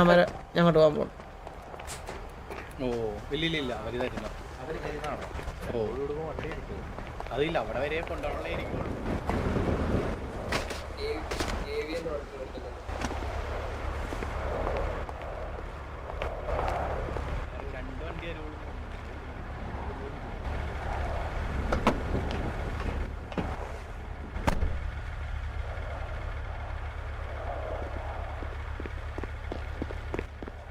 അവരെ ഞങ്ങോട്ട് പോകാൻ പോകും ഓ ഇല്ല ഇല്ല അവർ തരുന്ന ഓ അതില്ല അവിടെ വരെ കൊണ്ടുപോകണേ രണ്ട് വണ്ടി വരുള്ളൂ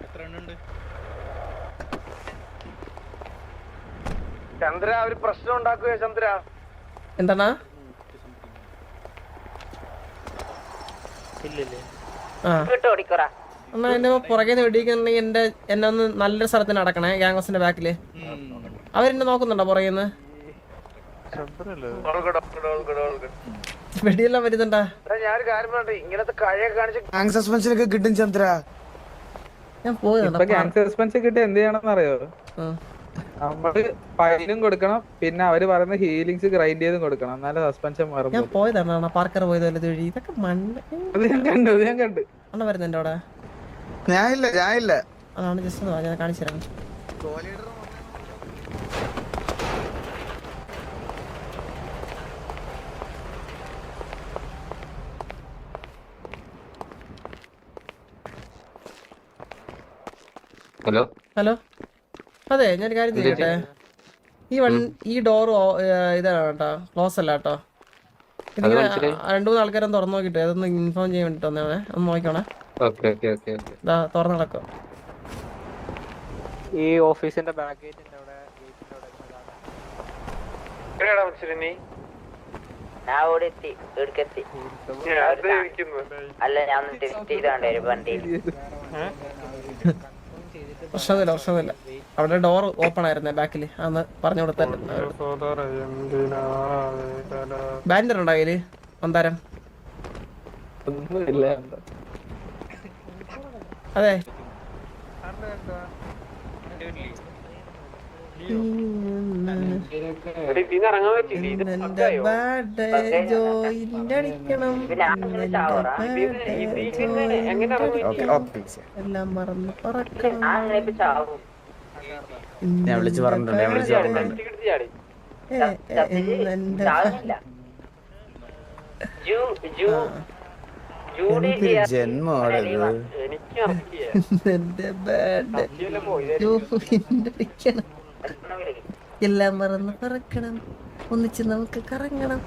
എത്ര എണ്ണുണ്ട് ചന്ദ്ര ഒരു പ്രശ്നം ഉണ്ടാക്കുക ചന്ദ്ര? എന്താണ്? എന്നാ എന്റെ പുറകെ നിന്ന് വെടിക്കുന്നുണ്ടെങ്കിൽ എന്റെ എന്നെ ഒന്ന് നല്ലൊരു സ്ഥലത്ത് നടക്കണേ ഗ്യാങ്സിന്റെ ബാക്കിൽ. അവരെന്നെ നോക്കുന്നുണ്ടോ പുറകെ നിന്ന് വെടിയെല്ലാം വരുന്നുണ്ടാ? ഞാൻ കാര്യം പറഞ്ഞേ ഇങ്ങനത്തെ കഴിയൊക്കെ കാണിച്ച് ഹാങ് സസ്പെൻഷനൊക്കെ കിട്ടും ചന്ദ്ര. ഞാൻ പോയി ഇപ്പൊ ഗ്യാങ് സസ്പെൻസ് കിട്ടി എന്ത് ചെയ്യണമെന്ന് അറിയോ നമ്മൾ ഫൈനും കൊടുക്കണം പിന്നെ അവർ പറയുന്ന ഹീലിങ്സ് ഗ്രൈൻഡ് ചെയ്തും കൊടുക്കണം. എന്നാലും സസ്പെൻഷൻ ഞാൻ മാറും പോയതാണ് പാർക്കർ പോയത് വല്ല തൊഴി. ഇതൊക്കെ മണ്ണ്. അത് ഞാൻ കണ്ടു അത് ഞാൻ കണ്ടു. അണ്ണ വരുന്നുണ്ട് അവിടെ? ഞാനില്ല ഞാനില്ല. അതാണ് ജസ്റ്റ് ഒന്ന് വാ, ഞാൻ കാണിച്ചു തരാം. ഹലോ. ഹലോ. അതെ ഞാൻ കാര്യം ചെയ്യട്ടെ? ഈ വൺ ഈ ഡോർ ഇതാണ് കേട്ടോ ക്ലോസ് അല്ല കേട്ടോ. ഇതിങ്ങനെ രണ്ടു മൂന്ന് ആൾക്കാരും തുറന്നു നോക്കിട്ട് അതൊന്ന് ഇൻഫോം ചെയ്യാൻ വേണ്ടി വന്നേ ഒന്ന് നോക്കണേ ഓക്കെ ഓക്കെ ഓക്കെ ഓക്കെ. തുറന്നു കിടക്കും. ഈ ഓഫീസിന്റെ ബാക്ക് ഗേറ്റിന്റെ അവിടെ ഞാൻ എത്തി അല്ല ഞാൻ ടെസ്റ്റ് ചെയ്താണ്ട് ഒരു വണ്ടിയിൽ. പ്രശ്നമില്ല പ്രശ്നമില്ല അവിടെ ഡോർ ഓപ്പൺ ആയിരുന്നേ ബാക്കിൽ അന്ന് പറഞ്ഞു കൊടുത്തായിരുന്നു ബാൻഡർ ഉണ്ടോ കയ്യിൽ? മന്ദാരം. ഒന്നുമില്ല. അതെ. എല്ലാം മറന്ന് പറക്കണം ഞാൻ ഞാൻ വിളിച്ച് പറഞ്ഞിട്ടുണ്ട് ഞാൻ വിളിച്ച് പറഞ്ഞിട്ടുണ്ട്. ഏ, ഏ, ഇന്നെന്റെ ചാവുന്നില്ല ജൂ ജൂ. എല്ലാം മറന്ന് പറക്കണം. ഒന്നിച്ച് നമുക്ക് കറങ്ങണം.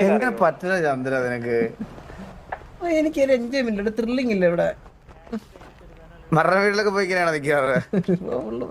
എങ്ങനെ പറ്റണ ചന്ദ്ര നിനക്ക്? എനിക്കൊരു എൻജോയ്മെന്റ് ത്രില്ലിംഗ് ഇല്ല ഇവിടെ. മരണ വീട്ടിലൊക്കെ പോയി. നിൽക്കാറ് ഉള്ള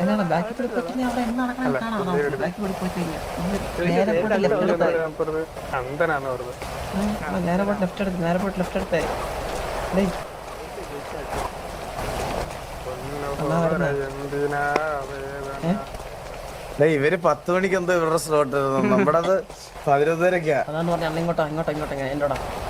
എന്നാണ് ബാക്കി കൂടി പോയി കഴിഞ്ഞാൽ അവിടെ എന്ത് നടക്കണം കാണാം ബാക്കി കൂടി പോയി കഴിഞ്ഞാൽ നേരെ പോയിട്ട് ലെഫ്റ്റ് നേരെ എടുത്ത് നേരെ ഇവർ പത്ത് മണിക്ക് എന്തോ ഇവരുടെ സ്ലോട്ട് നമ്മുടെ പതിനൊന്നരക്കാ. അതാണ് പറഞ്ഞാ ഇങ്ങോട്ടാ ഇങ്ങോട്ടോ ഇങ്ങോട്ടോ ഇങ്ങോട്ടോ ഇങ്ങനെ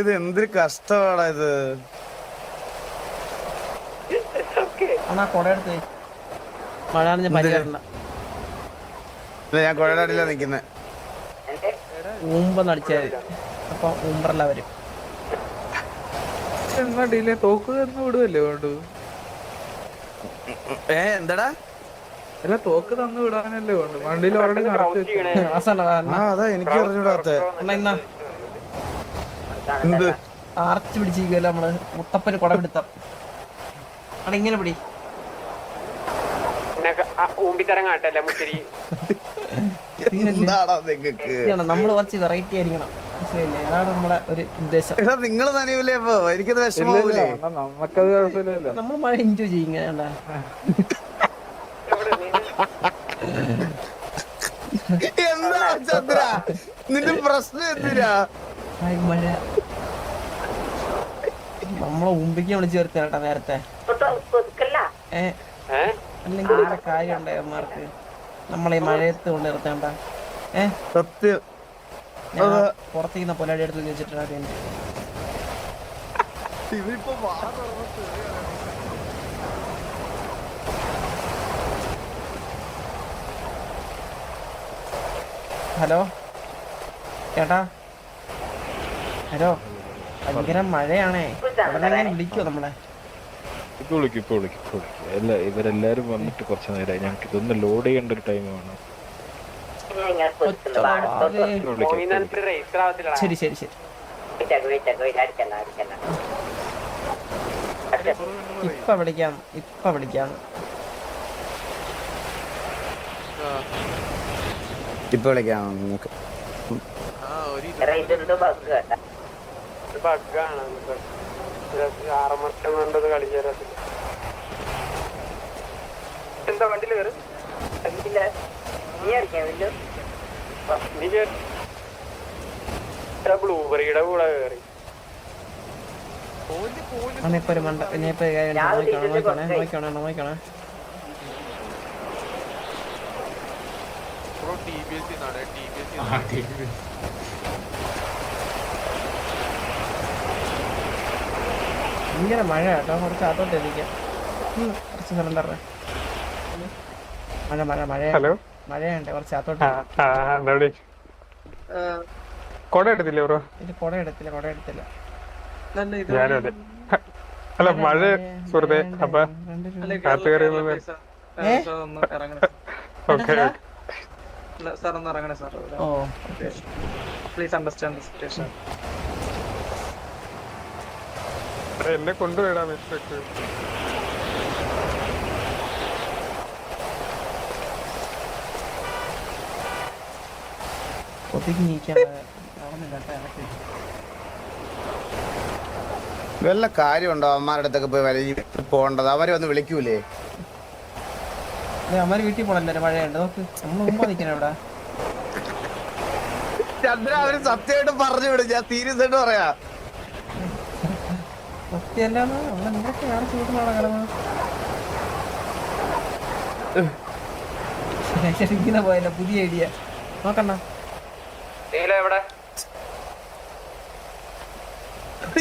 ഇത് എന്തൊരു കഷ്ടമാടാ ഇത്. ഞാൻ കുഴലാടില്ല നിക്കുന്നെ. ഊമ്പെന്ന് അടിച്ചാൽ മതി. അപ്പൊ ഊമ്പറല്ല വരും. എന്നാ ഡിലേ തോക്ക് തന്നു വിടുവല്ലേ വേണ്ടു ഏ എന്താടാ? അല്ല തോക്ക് തന്നു വിടാനല്ലേ വേണ്ടു വണ്ടിയിൽ ഓൾറെഡി അതാ എനിക്ക് അറിഞ്ഞൂടാത്ത എന്ത്? ആർച്ച് പിടിച്ചിരിക്കുമല്ലോ നമ്മൾ മുത്തപ്പന് കുടപിടുത്തം അവിടെ ഇങ്ങനെ പിടി. ഊമ്പിത്തരങ്ങാട്ടല്ലേ മുത്തിരി നമ്മൾ കുറച്ച് വെറൈറ്റി ആയിരിക്കണം. മനസ്സിലായില്ലേ? അതാണ് നമ്മളെ ഒരു ഉദ്ദേശം. എടാ നിങ്ങൾ നനയൂലേ അപ്പൊ? എനിക്കത് കുഴപ്പമില്ലല്ലോ. നമ്മൾ മഴ എൻജോയ് ചെയ്യും ഇങ്ങനെ കണ്ടാ. എന്താ ചന്ദ്ര? നിന്റെ പ്രശ്നം എന്തിനാ? മഴ. നമ്മളെ ഉമ്പിക്ക് വിളിച്ചു ചേർത്ത കേട്ടാ നേരത്തെ അല്ലെങ്കിൽ വേറെ കാര്യം ഉണ്ടായമാർക്ക് നമ്മളെ മഴയത്ത് കൊണ്ട് നിർത്തേണ്ട. ഏ? സത്യം. പുറത്തേക്ക് പുറത്തേക്കുന്ന പൊലാടി എടുത്ത് ഇവരിപ്പോ തുറന്നിട്ട് ഹലോ? ചേട്ടാ? ഹലോ? ഭയങ്കര മഴയാണേ. അവിടെ ഞാൻ നമ്മളെ? ഇപ്പൊ വിളിക്കും ഇപ്പൊ വിളിക്കും ഇപ്പൊ വിളിക്കും. അല്ല ഇവരെല്ലാരും വന്നിട്ട് കുറച്ച് നേരമായി ഞങ്ങൾക്ക് ഇതൊന്ന് ലോഡ് ചെയ്യേണ്ട ഒരു ടൈം വിളിക്കാം, വിളിക്കാം. ആവത്തില്ല ശരി ശരി ശരി. ഇപ്പൊ വിളിക്കാം ഇപ്പൊ വിളിക്കാം. ഇപ്പൊ വിളിക്കാം നമുക്ക്. ഇതെന്തോ ബഗ് കേട്ടാ കണ്ടത് കളിച്ച രസം. എന്താ വണ്ടിയിൽ കയറി? ഇല്ല. നീ വില്ലു നീ കേറി ബ്ലൂബെറിയുടെ കൂടെ കയറി. ഒരു മണ്ട ഇനിയിപ്പോ ഒരു കാര്യം ഉണ്ട്. നോക്കിക്കോണേ നോക്കിക്കോണേ നോക്കിക്കോണേ നോക്കിക്കോണേ. ഭയങ്കര മഴ കേട്ടോ കുറച്ച് അതോട്ട് എത്തിക്കാം കുറച്ച് കുറച്ച് സിലിണ്ടറിന് മഴ മഴ മഴ. ഹലോ? മഴയുണ്ട്. കുറച്ച് അകത്തോട്ട് കൊട എടുത്തില്ല ബ്രോ? ഇത് കൊട എടുത്തില്ല കൊട എടുത്തില്ല. ഞാനും അതെ. അല്ല മഴ സുഹൃത്തെ അപ്പൊ കാത്തു കയറിയത്? ഓക്കെ സാർ ഒന്ന് ഇറങ്ങണേ. സാർ. പ്ലീസ് അണ്ടർസ്റ്റാൻഡ് സിറ്റുവേഷൻ എന്നെ കൊണ്ടുപോയിടാൻ മിസ്റ്റേക്ക് വല്ല കാര്യമുണ്ടോ അമ്മമാരുടെ അടുത്തൊക്കെ പോയി വലിയ പോണ്ടത് അവർ വന്ന് വിളിക്കൂലേ? അമ്മ വീട്ടിൽ പോണല്ലേ മഴയുണ്ട്. നോക്ക് നമ്മൾ മുമ്പ് നിൽക്കണം ഇവിടെ ചന്ദ്ര അവർ സത്യമായിട്ട് പറഞ്ഞു വിടും. ഞാൻ സീരിയസ് ആയിട്ട് പറയാ. നമ്മൾ ഇങ്ങനെ പോയല്ലോ പുതിയ ഐഡിയ. നോക്കണ്ട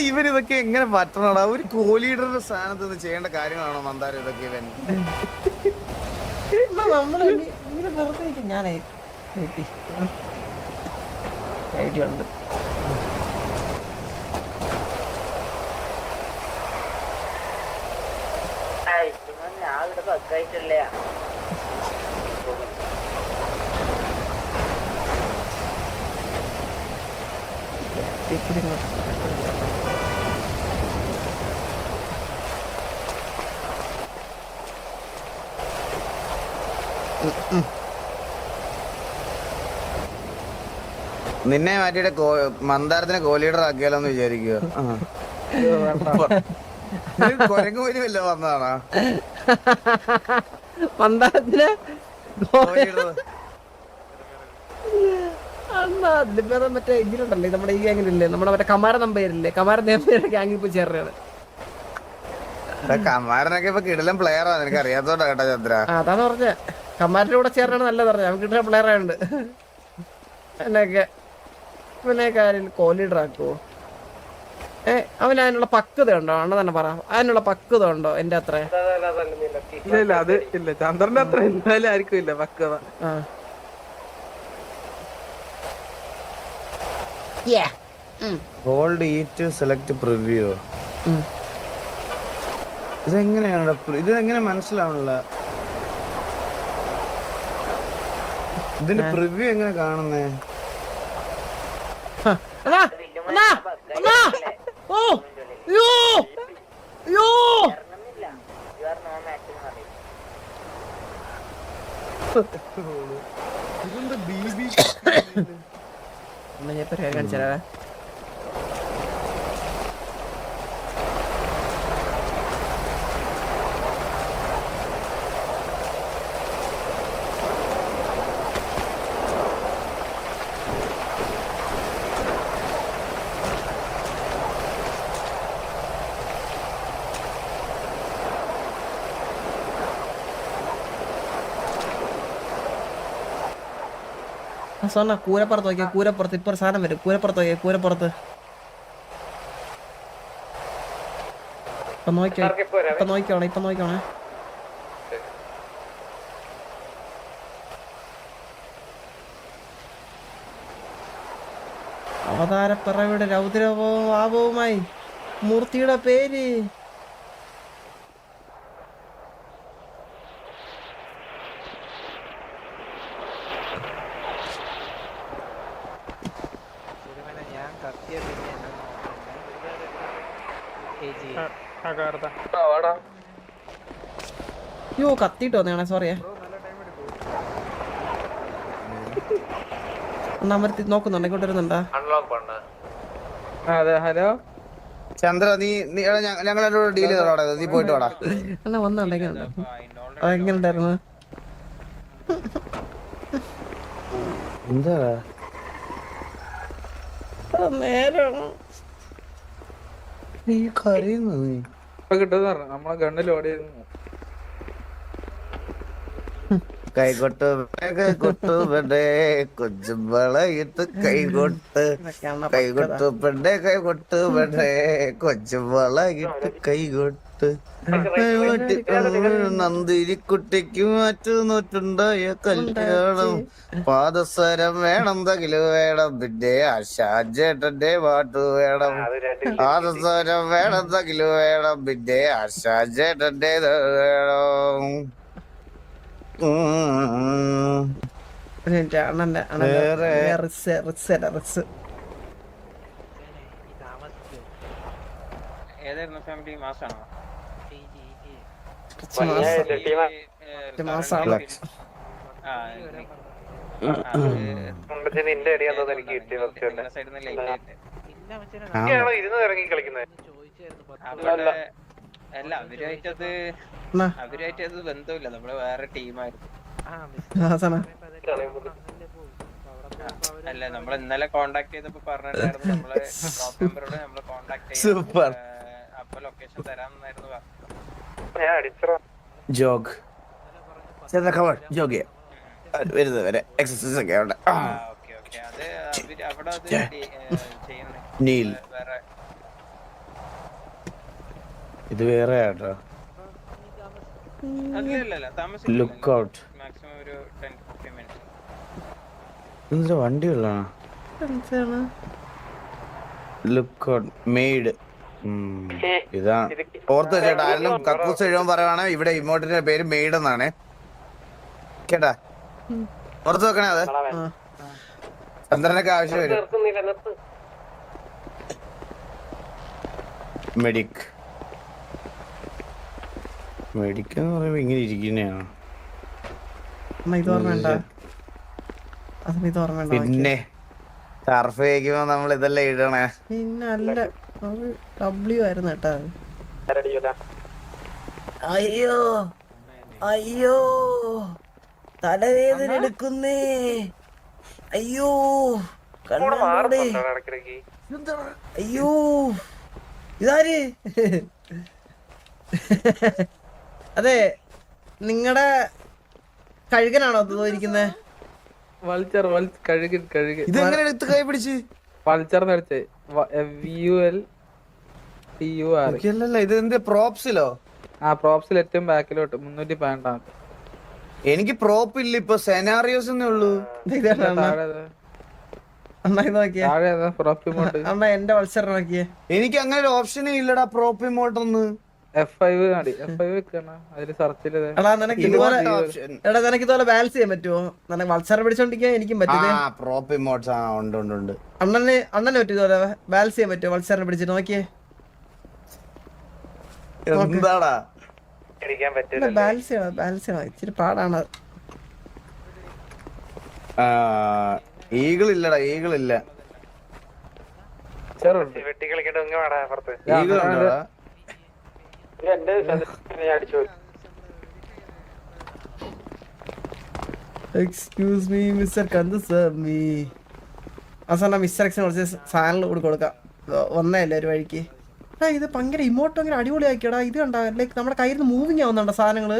ഇവരിതൊക്കെ എങ്ങനെ പറ്റണടാ? ഒരു കോലീഡറുടെ സ്ഥാനത്ത് നിന്ന് ചെയ്യേണ്ട കാര്യങ്ങളാണോ മന്ദാരം ഇതൊക്കെ ഇവൻ? നമ്മൾ ഇങ്ങനെ വെറുതെ ഞാനേ ഉണ്ട് ഞാൻ ഇങ്ങോട്ട്. നിന്നെ മാറ്റിയിട്ട് മന്ദാരത്തിനെ കോലീഡർ ആക്കിയാലോന്ന് വിചാരിക്കുക കൊരങ്ങു പോലുമല്ലോ വന്നതാണോ? അണ്ണാ അതിലിപ്പോ മറ്റേ ഇതിലുണ്ടല്ലേ നമ്മുടെ ഈ ഗ്യാങ്ങിലില്ലേ നമ്മുടെ മറ്റേ കമാര നമ്പേരില്ലേ കമാര നമ്പേരുടെ ഗ്യാങ്ങിൽ പോയി ചേർന്നത് കമാരനൊക്കെ ഇപ്പൊ കിടലം പ്ലെയറാ നിനക്ക് അറിയാത്തോണ്ടാ കേട്ടോ ചന്ദ്ര. അതാണ് പറഞ്ഞ. കമാരന്റെ കൂടെ ചേർന്നാണ് നല്ലത് പറഞ്ഞത് നമുക്ക് കിട്ടുന്ന പ്ലെയർ ആയുണ്ട്. എന്നൊക്കെ. പിന്നെ കാര്യം കോഹ്ലി ആക്കുവോ ഏ അവന് അതിനുള്ള പക്വത ഉണ്ടോ? അണ്ണ തന്നെ പറ. അതിനുള്ള പക്വത ഉണ്ടോ എന്റെ അത്ര? ഇല്ല ഇല്ല അത് ഇല്ല. ചന്ദ്രന്റെ അത്ര എന്തായാലും ആർക്കും ഇല്ല പക്വത. ആ. ഗോൾഡ് ഈറ്റ് സെലക്ട് പ്രിവ്യൂ ഇതെങ്ങനെയാണ് ഇത് എങ്ങനെ മനസ്സിലാവണില്ല ഇതിന്റെ പ്രിവ്യൂ എങ്ങനെ കാണുന്നേ? ഓ യോ യോ ഇതെന്താ ബി ബി ഞാൻ ഇപ്പൊ കാണിച്ചാലേ സോണ കൂരപ്പുറത്ത് നോക്കിയ കൂരപ്പുറത്ത് ഇപ്പൊ ഒരു സാധനം വരും കൂരപ്പുറത്ത് നോക്കിയ കൂരപ്പുറത്ത് ഇപ്പൊ നോക്കിയോ ഇപ്പൊ നോക്കിയോണേ ഇപ്പൊ നോക്കിയോണേ അവതാരപ്പിറവിയുടെ രൗദ്രവും ആപവുമായി മൂർത്തിയുടെ പേര് ആ കാർത്ത യോ കത്തിയിട്ട് വന്നേണേ സോറിയേ അമർത്തി നോക്കുന്നുണ്ട്? ഇങ്ങോട്ട് വരുന്നുണ്ടാ? ആ, അതെ ഹലോ? ചന്ദ്ര നീ ഞങ്ങൾ ഡീൽ ചെയ്തോടാ നീ പോയിട്ട് വാടാ. അണ്ണാ വന്നുണ്ട് എങ്ങനെ എങ്ങനെ ഉണ്ടായിരുന്നു? എന്താ നേരം നീ കരയുന്നു നമ്മളെ ചെയ്തു കൈകൊട്ട് കൈകൊട്ടു കൊച്ചു കൊച്ചുമ്പളയിട്ട് കൈകൊട്ട് കൈകൊട്ടു കൈകൊട്ട് കൈകൊട്ടു കൊച്ചു കൊച്ചുമ്പളയിട്ട് കൈകൊട്ട് നന്ദിരിക്കുട്ടിക്ക് മാറ്റു നോറ്റുണ്ടായ കല്യാണം. പാദസരം വേണം തകിൽ വേണം പിന്നെ ആശാചേട്ടന്റെ പാട്ട് വേണം. പാദസരം വേണം തകിൽ വേണം പിന്നെ ആശാചേട്ടന്റെ വേണം. അണ്ണന്റെ റിസ് റിസ് റിസ്. ഏതായിരുന്നു ഫാമിലി മാസാണോ. നിന്റെ അടിയാന്ന് എനിക്ക് കിട്ടിയ ഫസ്റ്റ് ആ. ഇരുന്ന് ഇറങ്ങി കളിക്കുന്നത് അല്ല അവരുമായിട്ടത് അണ്ണാ അവരുമായിട്ടത് ബന്ധമില്ല നമ്മൾ വേറെ ടീമായിരുന്നു. അല്ല നമ്മൾ ഇന്നലെ കോണ്ടാക്ട് ചെയ്തപ്പോ പറഞ്ഞിട്ടുണ്ടായിരുന്നു നമ്മൾ ടോപ്പ് മെമ്പറോട് നമ്മൾ കോണ്ടാക്ട് സൂപ്പർ അപ്പൊ ലൊക്കേഷൻ തരാമെന്നായിരുന്നു പറഞ്ഞത്. ജോഗ്. വരുന്നത് വരെ എക്സസൈസ് ഒക്കെ അവിടെ ആ. Okay okay. അത് അവർ അവിടെ അത് ചെയ്യുന്നേ നീൽ വേറെ ഇത് വേറെ ആട്ടോ. ലുക്ക് ഔട്ട് ഇതിന്റെ വണ്ടിയുള്ളതാണ് എന്താണ് ലുക്ക് ഔട്ട് മെയ്ഡ് ഇതാ. ഓർത്ത് വെച്ചേട്ടാ ആരെങ്കിലും കക്കൂസ് എഴുതാൻ പറയുവാണ് ഇവിടെ ഇമോട്ടിന്റെ പേര് മെയ്ഡ് എന്നാണ്. കേട്ടാ? ഓർത്ത് വെക്കണേ അത്? ചന്ദ്രനൊക്കെ ആവശ്യം വരും. മെഡിക് മെഡിക് എന്ന് പറയുമ്പോ ഇങ്ങനെ ഇരിക്കുന്നതാണ് പിന്നെ ടർഫ് കഴിക്കുമ്പോ നമ്മൾ ഇതെല്ലാം ഇടണേ. പിന്നെ അല്ല അത് ഡബ്ല്യു ആയിരുന്നു കേട്ടാ. അയ്യോ അയ്യോ തലവേദന എടുക്കുന്നേ. അയ്യോ ഇടക്കിടക്ക് അയ്യോ ഇതാര്? അതെ നിങ്ങളുടെ കഴുകനാണോ തോന്നിരിക്കുന്നത് ഇരിക്കുന്നത് വൾച്ചർ കഴുകൻ കഴുകൻ ഇത് ഇതെങ്ങനെ എടുത്ത് കൈ പിടിച്ച്? വൾച്ചർ എടുത്ത് V U L T U R. ഇത് എന്ത് പ്രോപ്സിലോ? ആ പ്രോപ്സിൽ ഏറ്റവും ബാക്കിലോട്ട് മുന്നൂറ്റി പതിനെട്ടാമത്തെ. എനിക്ക് പ്രോപ്പ് ഇല്ല ഇപ്പൊ സെനാറിയോസ് എന്നേ ഉള്ളൂ. ഇമോട്ട് എനിക്ക് അങ്ങനെ ഒരു ഓപ്ഷനേ ഇല്ലടാ പ്രോപ്പ് ഇമോട്ടൊന്ന് എഫ് ഇതുപോലെ ബാലൻസ് ചെയ്യാൻ പറ്റുമോ? നല്ല വത്സര പിടിച്ചോണ്ടിരിക്കാൻ എനിക്കും പറ്റില്ലേ അണ്ണനെ അണ്ണനെ പറ്റും ഇതുപോലെ ബാലൻസ് ചെയ്യാൻ പറ്റുമോ? വത്സരനെ പിടിച്ചിട്ട് നോക്കിയേ. ബാലൻസ് ചെയ്യണം ബാലൻസ് ചെയ്യണം. ഇച്ചിരി പാടാണ്. ഈഗിൾ ഇല്ലടാ ഈഗിൾ ഇല്ല. ഈഗിൾ ഉണ്ടോടാ എക്സ്ക്യൂസ് മീ മിസ്റ്റർ കന്ദസ്വാമി അവസാനം മിസ്റ്റർ എക്സിന് കുറച്ച് സാധനങ്ങൾ കൂടി കൊടുക്കാം. വന്നതല്ലേ ഒരു വഴിക്ക്? ആ ഇത് ഭയങ്കര ഇമോട്ട് ഭയങ്കര അടിപൊളിയാക്കിയടാ. ഇത് കണ്ടാ ലൈക്ക് നമ്മുടെ കയ്യിൽ നിന്ന് മൂവിങ് ആവുന്നുണ്ടോ സാധനങ്ങൾ?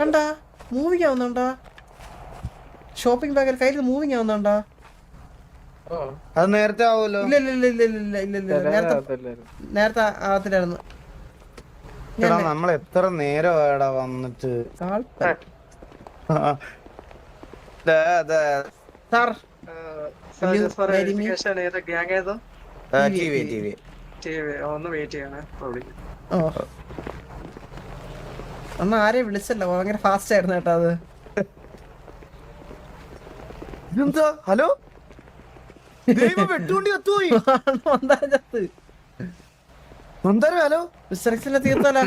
കണ്ടാ മൂവിങ് ആവുന്നുണ്ടാ? ഷോപ്പിംഗ് ബാഗിൽ കയ്യിൽ നിന്ന് മൂവിങ് ആവുന്നുണ്ടാ? അത് നേരത്തെ ആവുമല്ലോ. ഇല്ല ഇല്ല ഇല്ല ഇല്ല ഇല്ല ഇല്ല നേരത്തെ നേരത്തെ ആവത്തില്ലായിരുന്നു. എടാ നമ്മൾ എത്ര നേരം എടാ വന്നിട്ട്? സാർ? അന്ന് ആരെയും വിളിച്ചല്ല ഭയങ്കര ഫാസ്റ്റ് ആയിരുന്നു കേട്ടോ അത്. ഹലോ? വെട്ടുകൊണ്ടി മന്ദാരം ചത്ത് ഹലോ തീർത്തല്ല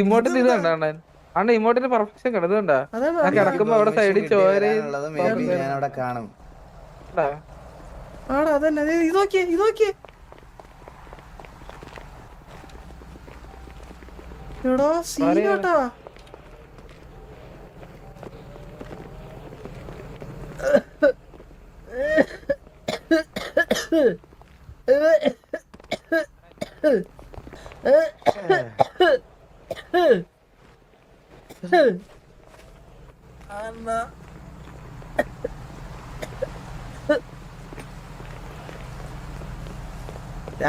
ഇമോട്ടിന് ഇത് കണ്ട അണ്ണൻ അണ്ണ ഇമോട്ടിന് പെർഫെക്ഷൻ കണ്ട. കണ്ടാ? ഞാൻ കിടക്കുമ്പോ അവിടെ സൈഡിൽ ചോര ഞാൻ അവിടെ കാണും. ആടാ അതന്നെ. ദേ ഇത് നോക്കിയേ ഇത് നോക്കിയേ. എടോ സീനോട്ടാ. അണ്ണാ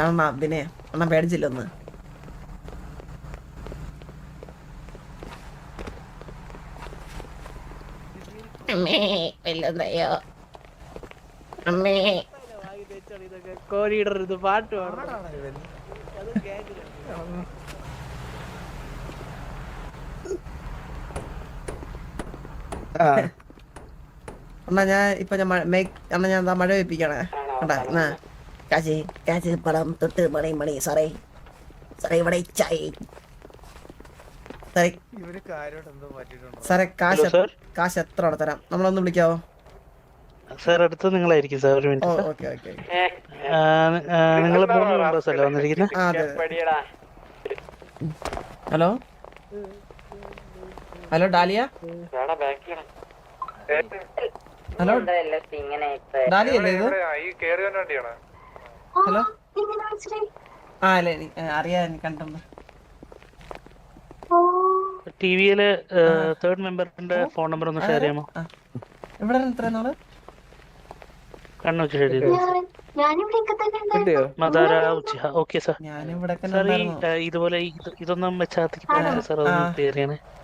അണ്ണാ പിന്നെ അണ്ണാ പേടിച്ചില്ലൊന്ന് അമ്മേ വല്ലതയോ അമ്മേ. കോഴിയിടരുത് പാട്ട് പാടണം ആ, അണ്ണാ ഞാൻ ഇപ്പൊ ഞാൻ അണ്ണാ ഞാൻ മഴ വെപ്പിക്കണേ കണ്ടാ എന്നാ? കാശി കാശി പടം തൊട്ട് മണി മണി സാറേ. സാറേ ഇവിടെ ചായ സാറേ കാശ് കാശ് എത്ര അവിടെ തരാം? നമ്മളൊന്ന് വിളിക്കാവോ? സാർ അടുത്ത് നിങ്ങളായിരിക്കും. സാർ ഒരു മിനിറ്റ് ഓക്കെ ഓക്കെ. നിങ്ങൾ മൂന്ന് മെമ്പേഴ്സ് അല്ലേ വന്നിരിക്കുന്നത് അതെ. ഹലോ? Hello Dahlia? ഹലോ? ഇങ്ങനെ ഡാലിയ അല്ലേ ഇത്? ഈ കേറി വന്ന വണ്ടിയാണ്? ഹലോ? ആ അല്ലേ എനിക്ക് അറിയാം എനിക്ക് കണ്ടെന്ന് ടി വിയിൽ തേർഡ് മെമ്പറിന്റെ ഫോൺ നമ്പർ ഒന്ന് ഷെയർ ചെയ്യാമോ? ഇവിടെ എത്ര നാൾ? കണ്ണൊക്കെ എഴുതി മദാര ഇതുപോലെ ഇതൊന്നും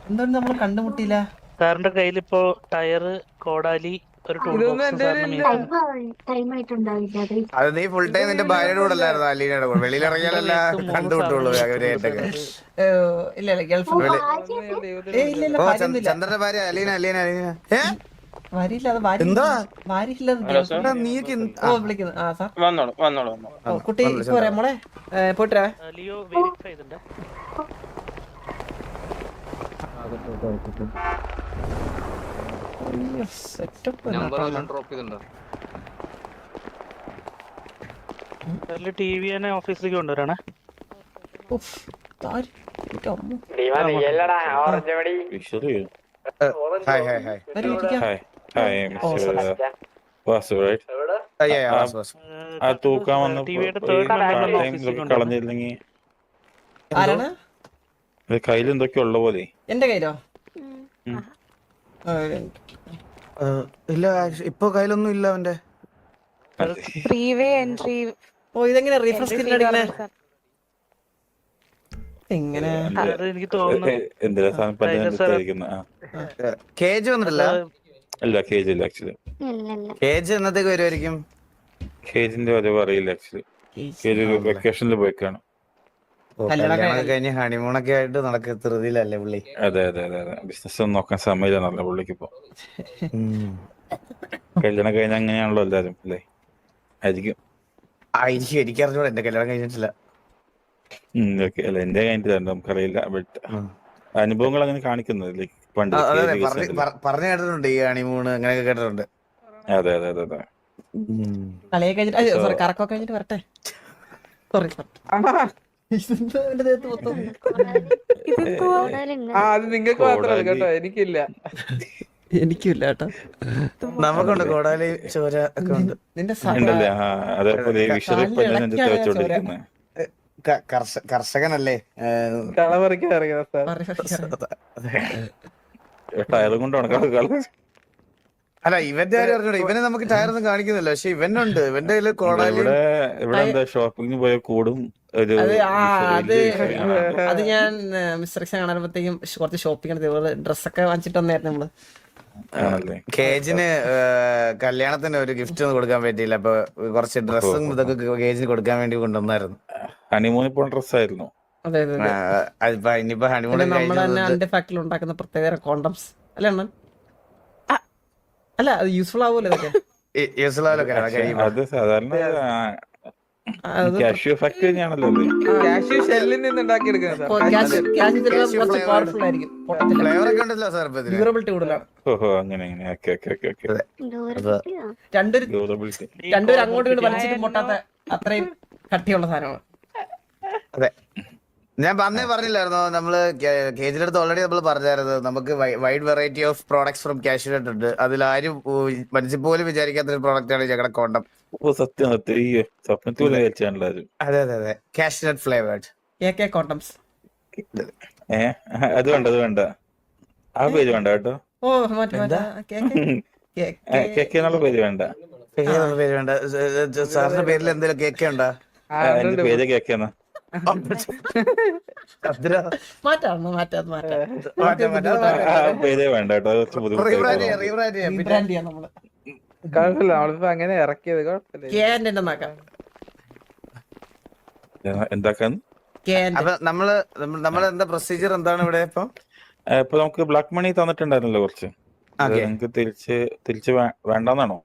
എന്തുകൊണ്ട് നമ്മൾ കണ്ടുമുട്ടിയില്ല സാറിന്റെ കയ്യിലിപ്പോ ടയർ കോടാലി ഒരു അത് നീ ഫുൾ ടൈം നിന്റെ ഭാര്യയുടെ കൂടെ അല്ലായിരുന്നു? അലീനയുടെ കൂടെ. വെളിയിൽ ഇറങ്ങിയാലല്ല കണ്ടുപിട്ടുള്ളൂ ചന്ദ്രന്റെ ഭാര്യ അലീന അലീന അലീന. ഏഹ് വരിയില്ലാതെ വാരിയില്ലാതെ നീ ഓ വിളിക്കുന്നു. ആ സാർ. വന്നോളൂ വന്നോളൂ കുട്ടി ഇപ്പൊ പറയാം മോളെ. പോയിട്ടേ ലിയോ വെരിഫൈ ചെയ്തിട്ടുണ്ട്. ടി വി തന്നെ ഓഫീസിലേക്ക് കൊണ്ടുവരാണേ. ഉഫ് താരി എല്ലടാ ഓറഞ്ച് മടി ഹായ് ഹായ് ഹായ് വരൂ ഇരിക്കാം hi hi mister Vasu right അയ്യ വാസു വാസു ആ തൂക്കാൻ വന്ന കളഞ്ഞില്ലെങ്കിൽ ആരാണ്? കയ്യിൽ എന്തൊക്കെയോ ഉള്ള പോലെ. എന്റെ കയ്യിലോ? ഇല്ല ഇപ്പൊ കയ്യിലൊന്നും ഇല്ല അവന്റെ. ഓ ഇതെങ്ങനെ റീഫ്രഷ് സ്ക്രീൻ എങ്ങനെ എനിക്ക് തോന്നുന്നു. കേജ് വന്നിട്ടില്ല? അല്ല കേജ് ഇല്ല ആക്ച്വലി കേജ് എന്നത്തേക്ക് വരുമായിരിക്കും കേജിന്റെ വരവ് അറിയില്ല ആക്ച്വലി കേജ് ഒരു വെക്കേഷനിൽ പോയിക്കാണ് കഴിഞ്ഞ് ഹണിമൂണൊക്കെ ആയിട്ട് നടക്ക ധൃതിയിലല്ലേ പുള്ളി? അതെ അതെ അതെ അതെ. ബിസിനസ് ഒന്നും നോക്കാൻ സമയമില്ലെന്നല്ല പുള്ളിക്ക് ഇപ്പൊ. കല്യാണം കഴിഞ്ഞ അങ്ങനെയാണല്ലോ എല്ലാരും അല്ലേ? ആയിരിക്കും. ആയിരിക്കും എനിക്കറിഞ്ഞൂടാ എന്റെ കല്യാണം കഴിഞ്ഞിട്ടില്ല. ഉം, അല്ല? എന്റെ കഴിഞ്ഞിട്ട് നമുക്കറിയില്ല ബട്ട്. അനുഭവങ്ങൾ അങ്ങനെ കാണിക്കുന്നത് ലൈക്ക് പണ്ട് പറഞ്ഞ് കേട്ടിട്ടുണ്ട് ഈ ഹണിമൂണ് അങ്ങനെയൊക്കെ കേട്ടിട്ടുണ്ട്. അതെ അതെ അതെ അതെ. കളിയെ കഴിഞ്ഞിട്ട് സോറി കഴിഞ്ഞിട്ട് വരട്ടെ? സോറി അത് നിങ്ങൾക്ക് മാത്രമല്ല കേട്ടോ എനിക്കില്ല. എനിക്കില്ല കേട്ടോ. നമുക്കുണ്ട് കോടാലി ചോര ഒക്കെ ഉണ്ട്. നിന്റെ അതേപോലെ കർഷകനല്ലേ? അറിയാം കൊണ്ടാണ് അല്ല ഇവന്റെ കാര്യം അറിഞ്ഞൂടാ? ഇവനെ നമുക്ക് ടയർ ഒന്നും കാണിക്കുന്നില്ല. പക്ഷെ ഇവനുണ്ട്. ഇവന്റെ കയ്യിൽ കോടാലി ഇവിടെ എന്താ ഷോപ്പിങ്ങിന് പോയ കൂടും ഒരു അത് ഞാൻ മിസ്റ്റർ എക്സ് കാണുമ്പോഴത്തേക്കും കുറച്ച് ഷോപ്പിംഗ് ഇതുപോലെ ഡ്രസ്സൊക്കെ വാങ്ങിച്ചിട്ട് വന്നായിരുന്നു നമ്മൾ. കേജിന് കല്യാണത്തിന് ഒരു ഗിഫ്റ്റ് ഒന്നും കൊടുക്കാൻ പറ്റിയില്ല. അപ്പൊ കുറച്ച് ഡ്രസ്സും ഇതൊക്കെ കേജിന് കൊടുക്കാൻ വേണ്ടി കൊണ്ടുവന്നായിരുന്നു. ഹണിമൂണിൽ പോണ ഡ്രസ് ആയിരുന്നു അതെ ഹണിമൂൺ നമ്മൾ തന്നെ ഉണ്ടാക്കുന്ന പ്രത്യേക കോണ്ടംസ് അല്ലേ അണ്ണൻ? അല്ല അത് യൂസ്ഫുൾ ആവുമല്ലോ അത് സാധാരണ കാഷ്യൂ ഫാക്ടറി കാഷ്യൂ ഷെല്ലിൽ നിന്ന് ഉണ്ടാക്കിയെടുക്കുന്നത് സാർ. ക്യാഷ് ക്യാഷ് Cashew കുറച്ച് flavored. ആയിരിക്കും. പൊട്ടത്തില്ല. ഫ്ലേവർ ഒക്കെ ഉണ്ടല്ലോ സാർ ഇപ്പൊ ഡ്യൂറബിലിറ്റി കൂടുതലാണ്. ഓഹോ അങ്ങനെ അങ്ങനെ. Okay okay okay okay. അപ്പൊ രണ്ടൊരു അങ്ങോട്ടും ഇങ്ങോട്ട് വലിച്ചിട്ട് പൊട്ടാത്ത അത്രയും കട്ടിയുള്ള സാധനമാണ് അതെ. ഞാൻ അന്നേ പറഞ്ഞില്ലായിരുന്നോ? നമ്മൾ കേജിന്റെ അടുത്ത് ഓൾറെഡി നമ്മൾ പറഞ്ഞായിരുന്നു. നമുക്ക് wide variety of products from Kashmir ഉണ്ട് അതിൽ ആരും മനസ്സിൽ പോലും വിചാരിക്കാത്ത ഒരു പ്രോഡക്റ്റ് ആണ് ഞങ്ങളുടെ കോണ്ടം. ഓ സത്യം. സത്യം അത് അതെ അതെ. Cashew nut flavoured A K condoms ഏ? അത് വേണ്ട അത് വേണ്ട. ആ പേര് വേണ്ട കേട്ടോ. ഓ മാറ്റി കെ കേക്ക് എന്നുള്ള പേര് വേണ്ട. പേര് വേണ്ട. സാറിന്റെ പേരിൽ എന്തെങ്കിലും കേക്ക് ഉണ്ടോ? ആ, ആ, ഉണ്ട്, എന്റെ പേര് കേക്കെന്നാ മാറ്റാം മാറ്റാം. വേണ്ട നമ്മൾ. കുഴപ്പമില്ല നമ്മളിപ്പോ അങ്ങനെ ഇറക്കിയത് കുഴപ്പമില്ല. അപ്പൊ നമ്മൾ നമ്മൾ എന്താ പ്രൊസീജിയർ എന്താണ് ഇവിടെ ഇപ്പൊ? ഇപ്പൊ നമുക്ക് ബ്ലാക്ക് മണി തന്നിട്ടുണ്ടായിരുന്നല്ലോ കുറച്ച്. നിങ്ങക്ക് തിരിച്ച് തിരിച്ച് വേണ്ടെന്നാണോ?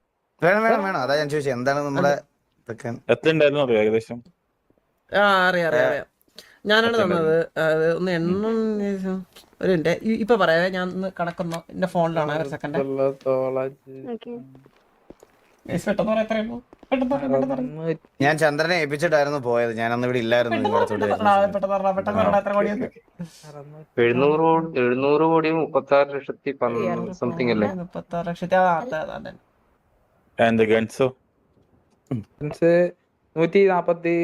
വേണം വേണം വേണം. അതാ ഞാൻ ചോദിച്ചത് എന്താണ് നമ്മുടെ ഇതൊക്കെ? എത്ര ഉണ്ടായിരുന്നു അറിയോ ഏകദേശം? ആ അറിയാം അറിയാം അറിയാം. ഞാനാണ് തന്നത്. അത് ഒന്ന് എണ്ണം ഒരു മിനിറ്റ്. ഇ- ഇപ്പൊ പറയാ. ഞാൻ ഒന്ന് കണക്കൊന്നോ എന്റെ ഫോണിലാണ് ഒരു സെക്കൻഡ് ഞാൻ ചന്ദ്രനെ ഏൽപ്പിച്ചിട്ടായിരുന്നു പോയത്. ഞാൻ അന്ന് ഇവിടെ ഇല്ലായിരുന്നു. എഴുന്നൂറ് കോടി എഴുന്നൂറ് കോടി മുപ്പത്തി ആറ് ലക്ഷത്തി സംതിങ് അല്ലേ? മുപ്പത്താറ് ലക്ഷത്തി ഗൺസോ നൂറ്റി നാപ്പത്തി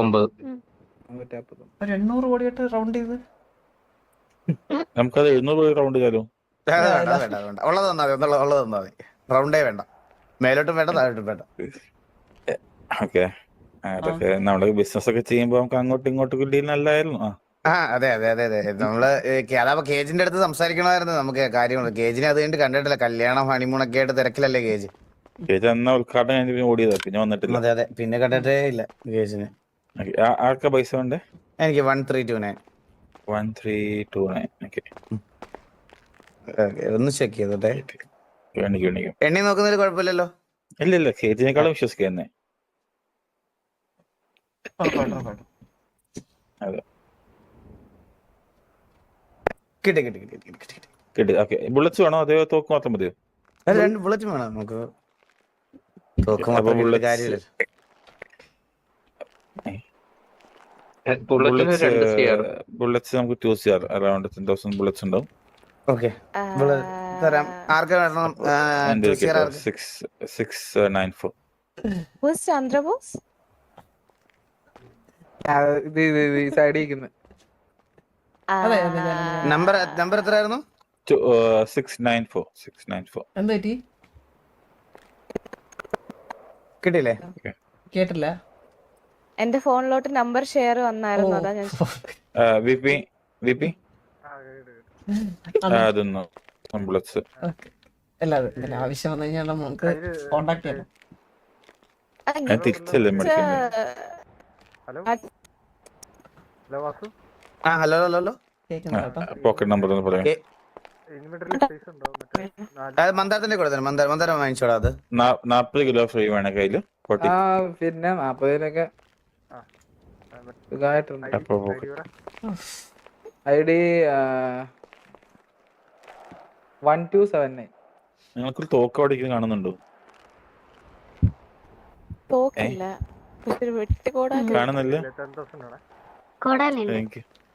ഒമ്പത്. ഒരു എണ്ണൂറ് കോടിയായിട്ട് റൗണ്ട് ചെയ്ത്. നമുക്കത് എഴുന്നൂറ് രൂപ റൗണ്ട് ചെയ്താലോ? വേണ്ട വേണ്ട വേണ്ട വേണ്ട. ഉള്ളത് തന്നാ മതി. ഉള്ളത് തന്നാ മതി. റൗണ്ടേ വേണ്ട. മേലോട്ടും വേണ്ട താഴോട്ടും വേണ്ട. ഓക്കെ. അതൊക്കെ നമ്മൾ ബിസിനസ് ഒക്കെ ചെയ്യുമ്പോ നമുക്ക് അങ്ങോട്ടും ഇങ്ങോട്ടും ഡീൽ നല്ലായിരുന്നു. ആ. അതെ അതെ അതെ അതെ. നമ്മൾ അതാ കേജിന്റെ അടുത്ത് സംസാരിക്കണമായിരുന്നു നമുക്ക് കാര്യങ്ങൾ കേജിനെ അത് കഴിഞ്ഞിട്ട് കണ്ടിട്ടില്ല. കല്യാണം ഹണിമൂണൊക്കെ ആയിട്ട് തിരക്കിലല്ലേ കേജ്? ചേച്ചി എന്നാ ഉദ്ഘാടനം കഴിഞ്ഞ് പിന്നെ ഓടിയതാ. പിന്നെ വന്നിട്ടില്ല. അതെ അതെ. പിന്നെ കണ്ടിട്ടേ ഇല്ല. ആ- ആർക്കാ പൈസ വേണ്ടേ? എനിക്ക് one three two nine. One three two nine. Okay. ഒന്ന് ചെക്ക് ചെയ്തോട്ടെ. എണ്ണി നോക്കുന്നതിൽ കുഴപ്പമില്ലല്ലോ? ഇല്ല ഇല്ല. ചേച്ചിനേക്കാളും വിശ്വസിക്കുന്നേ. അതെ. കിട്ടി കിട്ടി കിട്ടി കിട്ടി കിട്ടി ഓക്കെ. ബുള്ളറ്റ്സ് വേണോ? അതോ തോക്ക് മാത്രം മതിയോ? ബുള്ളറ്റ് വേണം നമുക്ക്. തോക്ക് മാത്രം bullets- കാര്യമില്ല ബുള്ളറ്റ്സ് നമുക്ക് two C R around ten thousand bullets ഉണ്ടാവും. ഓക്കെ. തരാം. ആർക്ക് വേണം? Six six nine four Who's ഇത് ഇത് ഇത് സൈഡിൽ നമ്പർ നമ്പർ എത്രയായിരുന്നു? Six nine four six nine four എന്ത് പറ്റി? കിട്ടിയില്ലേ? കേട്ടില്ല. എന്റെ ഫോണിലോട്ട് നമ്പർ ഷെയർ വന്നായിരുന്നു. അതാ ഞാൻ വിപി വിപി? അതൊന്നും അല്ല അത് ആവശ്യം വന്നു കഴിഞ്ഞാൽ നമുക്ക് കോണ്ടാക്ട് ചെയ്യാം. ഞാൻ തിരിച്ചല്ലേ ഗിഫ്റ്റ്, മേടിക്കുന്നത് ഹലോ ഹലോ ആ hello hello hello. Pocket number ഒന്ന് പറയാം. ഏ, കൂടെ മന്ദാരത്തിന്റെ കൊടുത്തേ മന്ദാരം മന്ദാരം വാങ്ങിച്ചോടാ അത്. നാപ്പത് കിലോ ഫ്രീ വേണം കയ്യിൽ ആ പിന്നെ നാപ്പതിനൊക്കെ. I D one two seven nine. നിങ്ങൾക്കൊരു തോക്ക് അവിടെ കാണുന്നുണ്ടോ? തോക്കില്ല. കാണുന്നില്ല.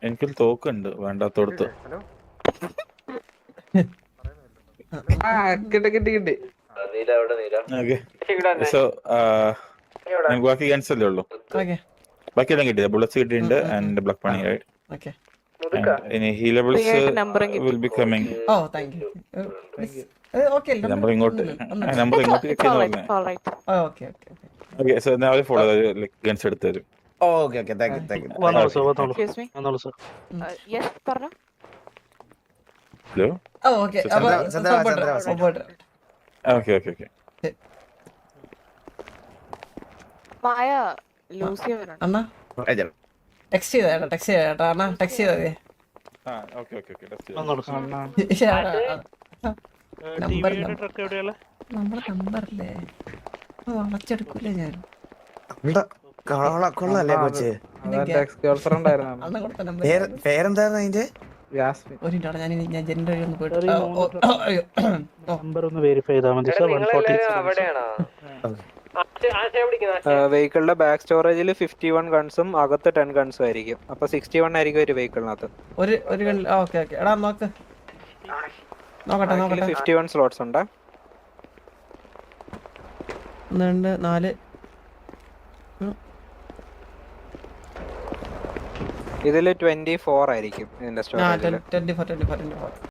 എനിക്കൊരു തോക്കുണ്ട് വേണ്ടാത്തോടത്ത്. ഹലോ ആ കിട്ടി കിട്ടി കിട്ടി ഓക്കെ സോ നമുക്ക് ബാക്കി ഗൺസ് അല്ലേ ഉള്ളൂ? ഓക്കെ. ബാക്കി എല്ലാം കിട്ടിയത് ബുള്ളറ്റ്സ് കിട്ടിയിട്ടുണ്ട് ആൻഡ് ബ്ലക്ക് പണി ഓക്കെ. ഇനി healables will be coming oh thank you okay okay number ഇങ്ങോട്ട്. നമ്പർ ഇങ്ങോട്ട് okay okay okay okay so അവർ ഫോളോ ഗൺസ് എടുത്തു തരും. Okay okay thank you thank you വന്നോളൂ സർ വന്നോളൂ എക്സ്ക്യൂസ് മീ വന്നോളൂ സർ യെസ് പറഞ്ഞു. Hello? Okay. Okay okay okay. Maya ലൂസിയവരുണ്ട് അണ്ണാ. Text ചെയ്തേട്ടാ ടെക്സ്റ്റ് ചെയ്തേട്ടാ അണ്ണാ ടെക്സ്റ്റ് ചെയ്താ ആ ഓക്കെ ഓക്കെ ഓക്കെ. വന്നോളൂ സർ ടി നമ്പർ വിയുടെ ട്രക്ക് എവിടെയുള്ള നമ്മുടെ നമ്പറല്ലേ? ഓ അടച്ചെടുക്കൂലേ ഞാൻ. കൊള്ള- കൊള്ള- കൊള്ളാല്ലേ കൊച്ച്? പേരെന്തായിരുന്നു അതിന്റെ? ഒരു ഞാൻ ഇനി- ഞാൻ ജെൻഡർ ഒന്ന് പോയിട്ട് ഓ, അയ്യോ. നമ്പർ ഒന്ന് വെരിഫൈ ചെയ്താൽ മതി. സർ വൺ ഫോർട്ടി വെഹിക്കിളിന്റെ ബാക്ക് സ്റ്റോറേജിൽ ഫിഫ്റ്റി വൺ ഗൺസും അകത്ത് ടെൻ ഗൺസും ആയിരിക്കും. അപ്പൊ സിക്സ്റ്റി വൺ ആയിരിക്കും ഒരു വെഹിക്കിളിനകത്ത് ഒരു ഒരു കണ്ണിൽ ഓക്കെ ഓക്കെ എടാ നോക്ക്. നോക്കട്ടെ നോക്കട്ടെ. ഫിഫ്റ്റി വൺ സ്ലോട്ട്സ് ഉണ്ട്. ഒന്ന് രണ്ട് നാല്. ഇതിൽ ട്വന്റി ഫോർ ആയിരിക്കും ഇതിന്റെ ആ